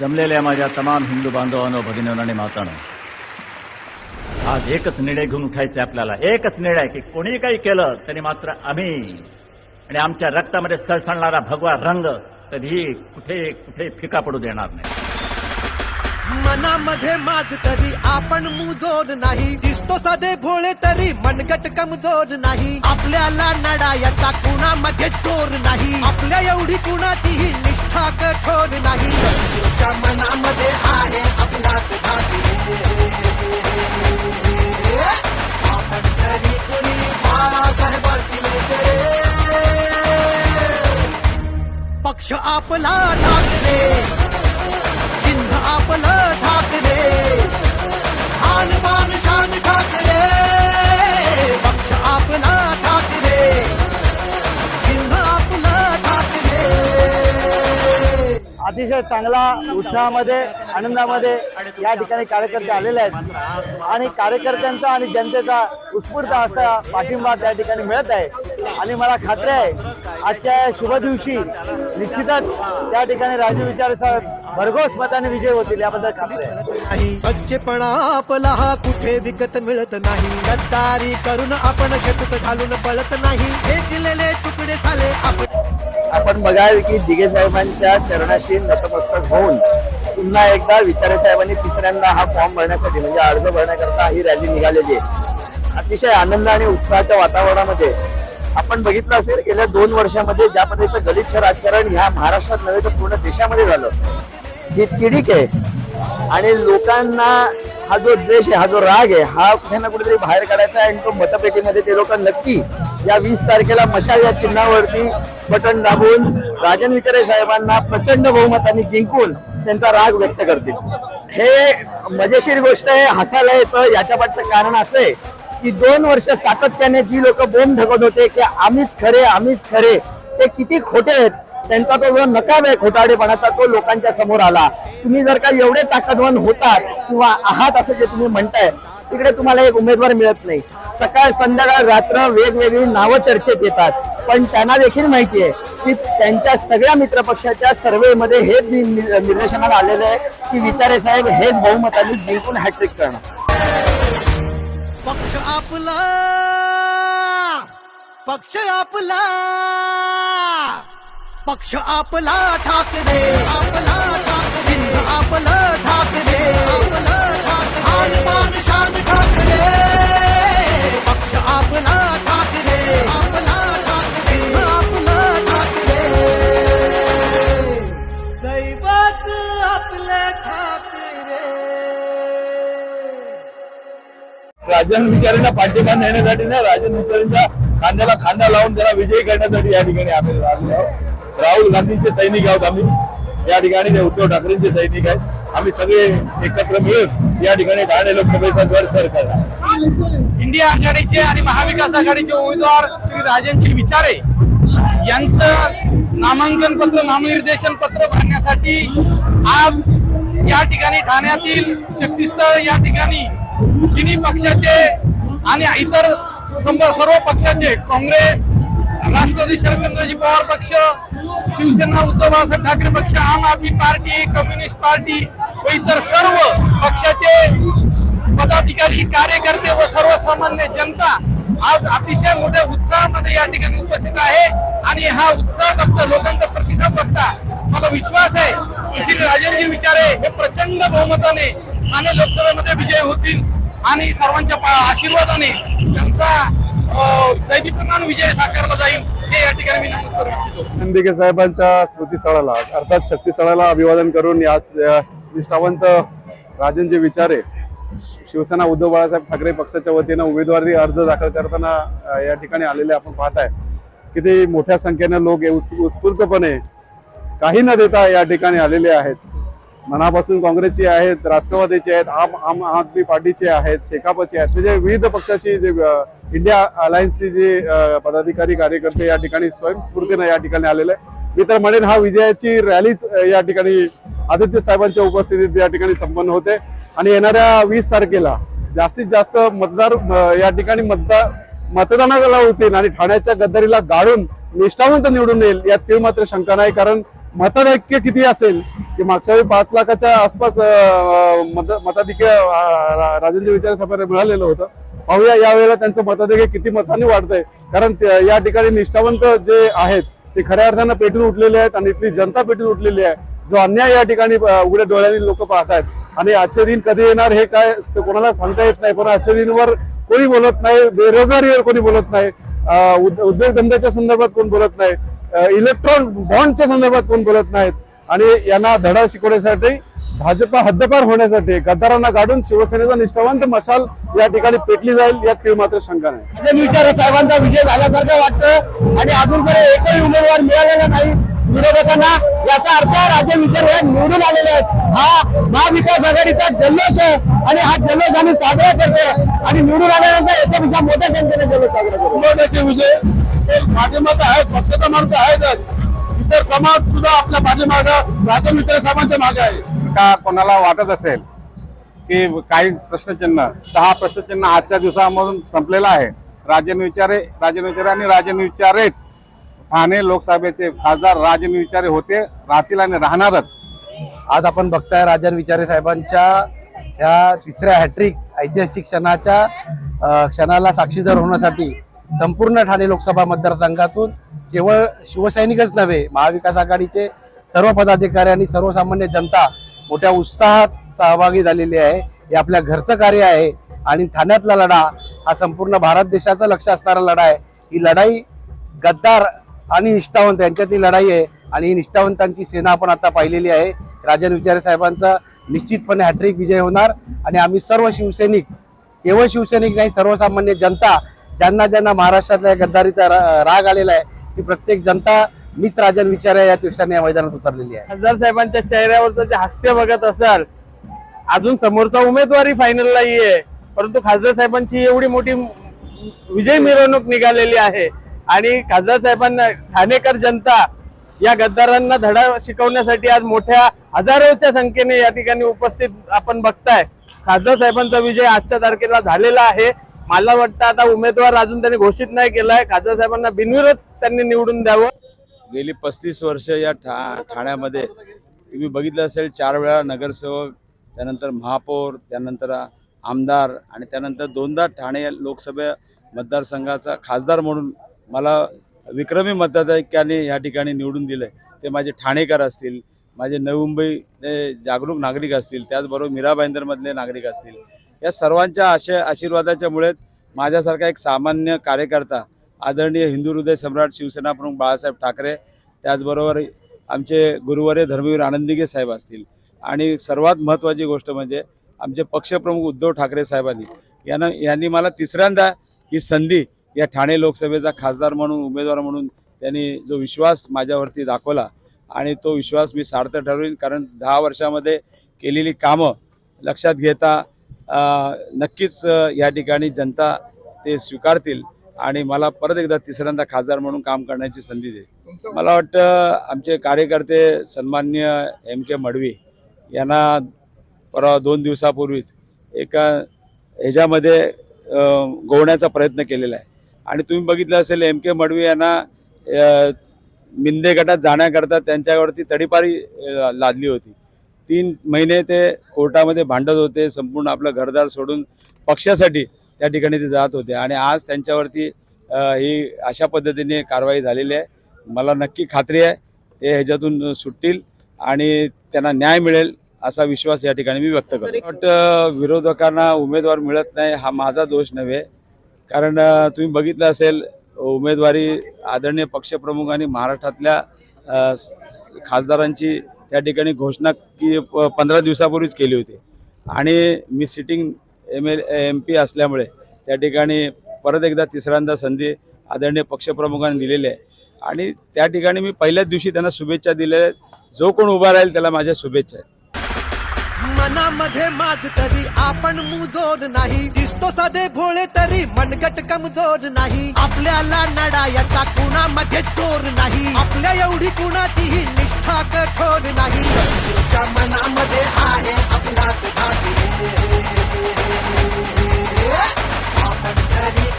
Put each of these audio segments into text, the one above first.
जमलेल्या माझ्या तमाम हिंदू बांधवांनो भगिनींनो आणि मातांनो. आज एकच निर्णय घेऊन उठायचे आपल्याला. एकच निर्णय की कोणी काही केलं तरी मात्र आम्ही आणि आमच्या रक्तामध्ये सळसळणारा भगवा रंग कधीही कुठे कुठे फिका पडू देणार नाही. मनामध्ये माझ तरी आपण मुजोर नाही. दिसतो साधे भोळे तरी मनगट कमजोर नाही. आपल्याला नडायचा कुणामध्ये चोर नाही. आपल्या एवढी कुणाचीही निष्ठा कठोर नाही. मनामध्ये आहे आपला आपण तरी कुणी पक्ष आपला ठाकरे चिन्ह आपलं ठाकरे आन बान अतिशय चांगला उत्साहामध्ये आनंदामध्ये या ठिकाणी कार्यकर्ते आलेले आहेत. आणि कार्यकर्त्यांचा आणि जनतेचा उत्स्फूर्त असा पाठिंबा त्या ठिकाणी मिळत आहे. आणि मला खात्री आहे आजच्या या शुभ दिवशी निश्चितच त्या ठिकाणी राजू विचारे साहेब भरघोस मताने विजय होतील याबद्दल खात्री आहे. सच्चेपणा आपला हा कुठे विकत मिळत नाही. गद्दारी करून आपण शेतात घालून पळत नाही. हे दिलेले तुकडे झाले आपण आपण बघाल की दिघे साहेबांच्या चरणाशी नतमस्तक होऊन पुन्हा एकदा विचारे साहेबांनी तिसऱ्यांदा हा फॉर्म भरण्यासाठी म्हणजे अर्ज भरण्याकरता ही रॅली निघालेली आहे. अतिशय आनंद आणि उत्साहाच्या वातावरणामध्ये आपण बघितलं असेल गेल्या दोन वर्षामध्ये ज्या पद्धतीचं गलिच्छ राजकारण ह्या महाराष्ट्रात नव्हे तर पूर्ण देशामध्ये झालं. ही तिडीक आहे. आणि लोकांना हा जो द्वेष आहे हा जो राग आहे हा कुठे ना कुठेतरी बाहेर काढायचा आहे आणि तो मतपेटीमध्ये ते लोक नक्की या वीस तारखेला मशाल या चिन्हावरती बटन दाबून राजन विकरे साहेबांना प्रचंड बहुमताने जिंकून त्यांचा राग व्यक्त करतील. हे मजेशीर गोष्ट आहे हसायला येतं. याच्या पाठचं कारण असं आहे की दोन वर्ष सातत्याने जी लोक बोंब ढकत होते की आम्हीच खरे आम्हीच खरे ते किती खोटे आहेत त्यांचा तो जो नकाब आहे खोटाडेपणाचा तो लोकांच्या समोर आला. तुम्ही जर का एवढे ताकदवान होतात किंवा आहात असं जे तुम्ही म्हणताय तिकडे तुम्हाला एक उमेदवार मिळत नाही. सकाळ संध्याकाळ रात्र वेगवेगळी नावं चर्चेत येतात. पण त्यांना देखील माहिती आहे की त्यांच्या सगळ्या मित्रपक्षाच्या सर्वेमध्ये हेच निर्देशनात आलेलं आहे की विचारे साहेब हेच बहुमतांनी जिंकून हॅट्रिक करणार. पक्ष आपला पक्ष आपला पक्ष आपला ठाकरे आपला ठाकरे आपला ठाकरे आपला ठाकरे. राजन विचारेला पाठिंबा देण्यासाठी ना राजन विचारेंच्या खांद्याला खांदा लावून त्याला विजयी करण्यासाठी या ठिकाणी आम्ही राहुल गांधींचे सैनिक आहोत आम्ही. या ठिकाणी ते उद्धव ठाकरेंचे सैनिक आहेत. आम्ही सगळे एकत्र मिळून या ठिकाणी ठाणे लोकसभेचा द्वार सर करणार. इंडिया आघाडीचे आणि महाविकास आघाडीचे उमेदवार श्री राजनजी विचारे यांचं नामांकन पत्र नामनिर्देशन पत्र भरण्यासाठी आज या ठिकाणी ठाण्यातील शक्तीस्थळ या ठिकाणी तिन्ही पक्षाचे आणि इतर सर्व पक्षाचे काँग्रेस राष्ट्रवादी शरदचंद्रजी पवार पक्ष शिवसेना उद्धव बाळासाहेब ठाकरे पक्ष आम आदमी पार्टी कम्युनिस्ट पार्टी व इतर सर्व पक्षाचे पदाधिकारी कार्यकर्ते व सर्वसामान्य जनता आज अतिशय मोठ्या उत्साहामध्ये या ठिकाणी उपस्थित आहे. आणि हा उत्साह बघता लोकांचा प्रतिसाद बघता मला विश्वास आहे श्री राजनजी विचारे हे प्रचंड बहुमताने ठाणे लोकसभेमध्ये विजय होतील आणि सर्वांच्या आशीर्वादाने त्यांचा अं, विजय साकारला जाईल हे या ठिकाणी मी नमूद करू इच्छितो. साहेबांच्या स्मृतीस्थळाला अर्थात शक्तीस्थळाला अभिवादन करून या निष्ठावंत राजनजी विचारे शिवसेना उद्धव बाळासाहेब ठाकरे पक्षाच्या वतीनं उमेदवारी अर्ज दाखल करताना या ठिकाणी आलेले आपण पाहताय. किती मोठ्या संख्येनं लोक उत्स्फूर्तपणे काही न देता या ठिकाणी आलेले आहेत. मनापासून काँग्रेसचे आहेत राष्ट्रवादीचे आहेत आम आम आदमी पार्टीचे आहेत शेकापचे आहेत. म्हणजे विविध पक्षाची जे इंडिया अलायन्सचे जे पदाधिकारी कार्यकर्ते या ठिकाणी स्वयंस्फूर्तीने या ठिकाणी आलेले आहे. मी तर म्हणेन हा विजयाची रॅलीच या ठिकाणी आदित्य साहेबांच्या उपस्थितीत या ठिकाणी संपन्न होते. आणि येणाऱ्या वीस तारखेला जास्तीत जास्त मतदार या ठिकाणी मतदार मतदानाला होतील आणि ठाण्याच्या गद्दारीला गाळून निष्ठावंत निवडून येईल यात तीळ मात्र शंका नाही. कारण मताधिक्य किती असेल? की मागच्या वेळी पाच लाखाच्या आसपास मत मताधिक्य राजेंद्र विचारे सभेला मिळालेलं होतं. पाहूया यावेळेला त्यांचं मताधिक्य किती मतांनी वाढतंय. कारण या ठिकाणी निष्ठावंत जे आहेत ते खऱ्या अर्थानं पेटून उठलेले आहेत आणि इथली जनता पेटून उठलेली आहे. जो अन्याय या ठिकाणी उघड्या डोळ्यांनी लोक पाहत आहेत आणि आजचे दिन कधी येणार हे काय ते कोणाला सांगता येत नाही. पण आजच्या दिनवर कोणी बोलत नाही बेरोजगारीवर कोणी बोलत नाही. उद्योगधंद्याच्या संदर्भात कोण बोलत नाही. इलेक्ट्रॉन बॉन्डच्या संदर्भात कोण बोलत नाहीत. आणि यांना धडा शिकवण्यासाठी भाजपा हद्दपार होण्यासाठी गद्दारांना काढून शिवसेनेचा निष्ठावंत मशाल या ठिकाणी पेटली जाईल यात तीळ मात्र शंका नाही. विचारे साहेबांचा विजय झाल्यासारखं वाटतं आणि अजूनपर्यंत एकही उमेदवार मिळालेला नाही. विरोधकांना याचा अर्थ राजन विचारे हे निवडून आलेले आहेत. हा महाविकास आघाडीचा जल्लोष आहे आणि हा जल्लोष आम्ही साजरा करतोय. आणि निवडून आल्यानंतर याच्यापेक्षा मोठ्या संख्येने जल्लोष साजरा करू शंभर टक्के विजय? पाठिंबा तर आहेत पक्षाचा मार्ग आहेतच. इतर समाज सुद्धा आपल्या पाठीमागं राजन मित्र साहेबांच्या मागे आहे. का कोणाला वाटत असेल की काही प्रश्नचिन्ह दहा प्रश्नचिन्ह आजच्या दिवसामधून संपलेलं आहे. राजन विचारे राजन विचारे आणि राजन विचारेच. ठाणे लोकसभेचे खासदार राजन विचारे होते राहतील आणि राहणारच. आज आपण बघताय राजन विचारे साहेबांच्या ह्या तिसऱ्या हॅट्रिक ऐतिहासिक क्षणाच्या क्षणाला साक्षीदार होण्यासाठी संपूर्ण ठाणे लोकसभा मतदारसंघातून केवळ शिवसैनिकच नव्हे महाविकास आघाडीचे सर्व पदाधिकारी आणि सर्वसामान्य जनता मोठ्या उत्साहात सहभागी झालेली आहे. हे आपल्या घरचं कार्य आहे आणि ठाण्यातला लढा हा संपूर्ण भारत देशाचा लक्ष असणारा लढा आहे. ही लढाई गद्दार आणि निष्ठावंत यांच्यातली लढाई आहे आणि ही निष्ठावंतांची सेना आपण आता पाहिलेली आहे. राजन विचारे साहेबांचा निश्चितपणे हॅट्रिक विजय होणार आणि आम्ही सर्व शिवसैनिक केवळ शिवसैनिक नाही सर्वसामान्य जनता ज्यांना ज्यांना महाराष्ट्रातल्या गद्दारीचा रा- राग आलेला आहे ती प्रत्येक जनता मीच राजन विचारे या दिवसाने या मैदानात उतरलेली आहे. खासदार साहेबांच्या चेहऱ्यावरचं जे हास्य बघत असाल अजून समोरचा उमेदवारी फायनलला नाहीये परंतु खासदार साहेबांची एवढी मोठी विजय मिरवणूक निघालेली आहे. आणि खासदार साहेबांना ठाणेकर जनता या गद्दारांना धडा शिकवण्यासाठी आज मोठ्या हजारोच्या संख्येने या ठिकाणी उपस्थित आपण बघताय. खासदार साहेबांचा विजय आजच्या तारखेला झालेला आहे. मला वाटतं आता उमेदवार अजून त्यांनी घोषित नाही केलाय. खासदार साहेबांना बिनविरोध त्यांनी निवडून द्यावं. गेली पस्तीस वर्ष या ठा ठाण्यामध्ये तुम्ही बघितलं असेल चार वेळा नगरसेवक त्यानंतर महापौर त्यानंतर आमदार आणि त्यानंतर दोनदा ठाणे लोकसभा मतदारसंघाचा खासदार म्हणून मला विक्रमी मतदाधिक्याने या ठिकाणी निवडून दिलं ते माझे ठाणेकर असतील माझे नवी मुंबई जागरूक नागरिक असतील त्याचबरोबर मीरा भाईंदरमधले नागरिक असतील. या सर्वांच्या आशय आशीर्वादाच्यामुळेच माझ्यासारखा एक सामान्य कार्यकर्ता आदरणीय हिंदू हृदय सम्राट शिवसेना प्रमुख बाळासाहेब ठाकरे त्याचबरोबर आमचे गुरुवारे धर्मवीर आनंदिगे साहेब असतील. आणि सर्वात महत्त्वाची गोष्ट म्हणजे आमचे पक्षप्रमुख उद्धव ठाकरे साहेबांनी. यानं यांनी मला तिसऱ्यांदा ही संधी या ठाणे लोकसभेचा खासदार म्हणून उमेदवार म्हणून त्यांनी जो विश्वास माझ्यावरती दाखवला आणि तो विश्वास मी सार्थ ठरवीन. कारण दहा वर्षामध्ये केलेली कामं लक्षात घेता नक्कीच या ठिकाणी जनता ते स्वीकारतील आणि मला परत एकदा तिसऱ्यांदा खासदार म्हणून काम करण्याची संधी देईल. मला वाटतं आमचे कार्यकर्ते सन्मान्य एम के मडवी यांना परवा दोन दिवसापूर्वीच एका ह्याच्यामध्ये गोवण्याचा प्रयत्न केलेला आहे. आणि तुम्ही बघितलं असेल एम के मडवी यांना मिंदे गटात जाण्याकरता त्यांच्यावरती तडीपारी लादली होती. तीन महिने ते कोर्टामध्ये भांडत होते संपूर्ण आपलं घरदार सोडून पक्षासाठी त्या ठिकाणी ते जात होते. आणि आज त्यांच्यावरती ही अशा पद्धतीने कारवाई झालेली आहे. मला नक्की खात्री आहे ते ह्याच्यातून सुटतील आणि त्यांना न्याय मिळेल असा विश्वास या ठिकाणी मी व्यक्त करतो. वाटतं विरोधकांना उमेदवार मिळत नाही हा माझा दोष नव्हे. कारण तुम्ही बघितलं असेल उमेदवारी आदरणीय पक्षप्रमुख आणि महाराष्ट्रातल्या खासदारांची त्या ठिकाणी घोषणा की प- पंधरा दिवसापूर्वीच केली होती. आणि मी sitting M L M P असल्यामुळे त्या ठिकाणी परत एकदा तिसऱ्यांदा संधी आदरणीय पक्षप्रमुखांनी दिलेली आहे. आणि त्या ठिकाणी मी पहिल्याच दिवशी त्यांना शुभेच्छा दिल्या आहेत. जो कोण उभा राहील त्याला माझ्या शुभेच्छा आहेत. मनामध्ये माझ तरी आपण मुजोर नाही. दिसतो साधे भोळे तरी मनगट कमजोर नाही. आपल्याला नडायाचा कुणामध्ये चोर नाही. आपल्या एवढी कुणाचीही निष्ठा कठोर नाही. मनामध्ये आहे आपला आपण तरी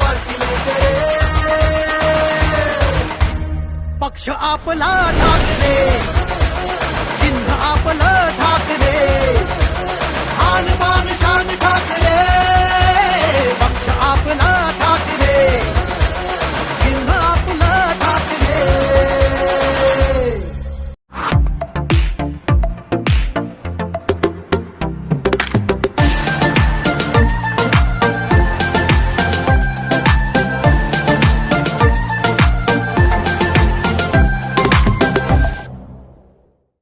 पक्ष पक्ष आपला ठाकरे